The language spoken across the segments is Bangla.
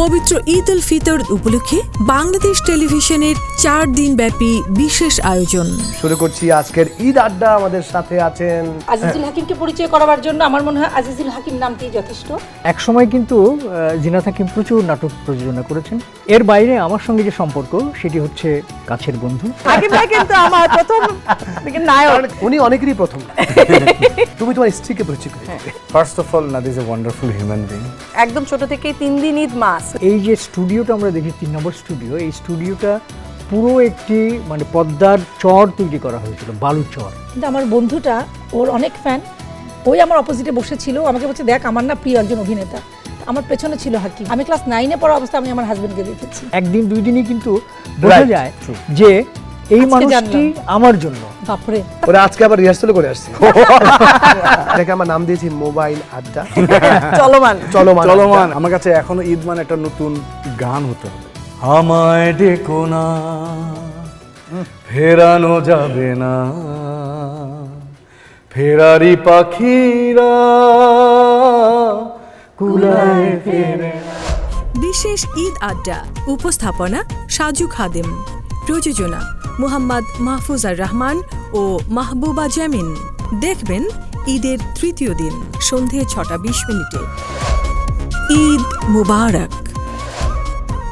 পবিত্র ঈদ উল ফিতর উপলক্ষে বাংলাদেশ টেলিভিশনের চার দিন ব্যাপী বিশেষ আয়োজন। শুরু করছি আজকের ঈদ আড্ডা। আমাদের সাথে আছেন আজিজুল হাকিমকে পরিচয় করাবার জন্য আমার মনে হয় আজিজুল হাকিম নামটি যথেষ্ট। এক সময় কিন্তু আহ, জিনাত হাকিম প্রচুর নাটক প্রযোজনা করেছেন। এর বাইরে আমার সঙ্গে যে সম্পর্ক সেটি হচ্ছে কাছের বন্ধু। হাকিম ভাই কিন্তু আমার প্রথম নায়ক। উনি অনেকেরই প্রথম। তুমি তোমার স্ত্রীকে পরিচয় করে of all, Nad is a wonderful human একদম ছোট থেকেই তিন দিন ঈদ মাস। এই যে স্টুডিওটা আমরা দেখি তিন নম্বর স্টুডিও এই স্টুডিওটা পুরো একটি মানে পদ্মার চর তৈরি করা হয়েছিল বালু চর। কিন্তু আমার বন্ধুটা ওর অনেক ফ্যান ওই আমার অপোজিটে বসেছিল। আমাকে বলছে দেখ আমার না প্রিয় একজন অভিনেতা। আমার পেছনে ছিল হাকিম। আমি ক্লাস নাইনে পড়া অবস্থা আমি আমার হাজবেন্ডকে দেখেছি। একদিন দুই দিনই কিন্তু বোঝা যায় যে এই মানুষটি আমার জন্য। বাপরে ওরা আজকে আবার রিহার্সাল করে আসছে। এটাকে আমার নাম দিয়েছি মোবাইল আড্ডা। চলমান। চলমান চলমান। আমার কাছে এখনও ঈদ মানে একটা নতুন গান হতে হবে। আমায় ডেকো না ফেরানো যাবে না। ফেরারি পাখিরা কুলায় ফেরে বিশেষ ঈদ আড্ডা উপস্থাপনা সাজু খাদেম। প্রযোজনা মুহাম্মদ মাহফুজার রহমান ও মাহবুবা জামিন। দেখবেন ঈদের তৃতীয় দিন, সন্ধে ছটা বিশ মিনিটে। ঈদ মুবারক।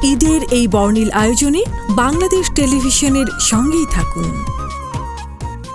ঈদের এই বর্ণিল আয়োজনে বাংলাদেশ টেলিভিশনের সঙ্গেই থাকুন।